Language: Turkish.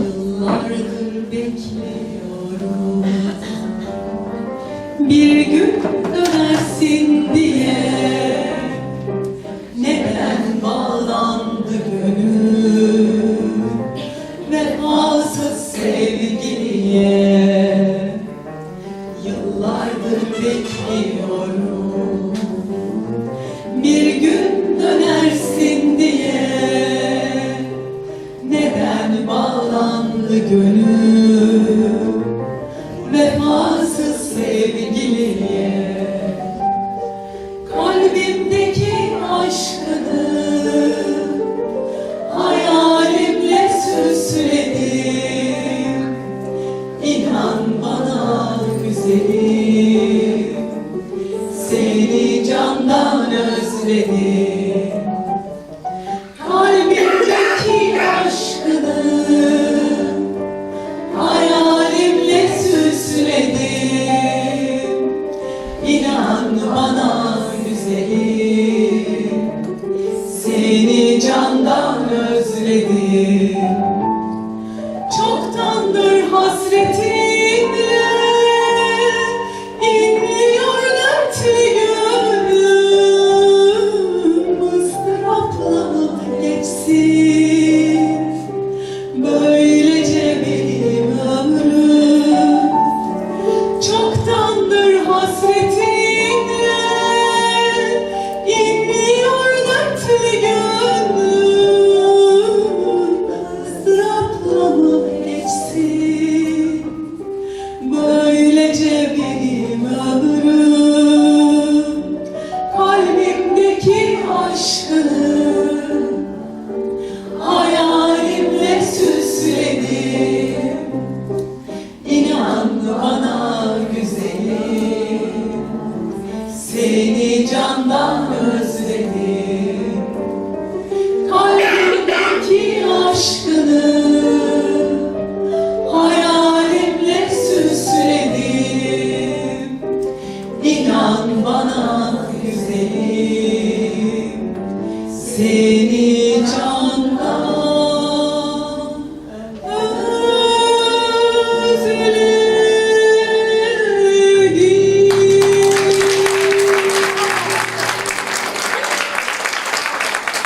Yıllardır bekliyorum. Bir gün dönersin diye. Neden bağlandı gönül? Vefasız sevgiliye Yıllardır bekliyorum. Vefasız sevgiliye. Kalbimdeki aşkını Hayalimle süsledim. İnan bana güzelim Seni candan özledim Çoktandır hasretinle gece benim ömrüm Kalbimdeki aşkını Hayalimle süsledim İnan bana güzelim. Seni candan Seni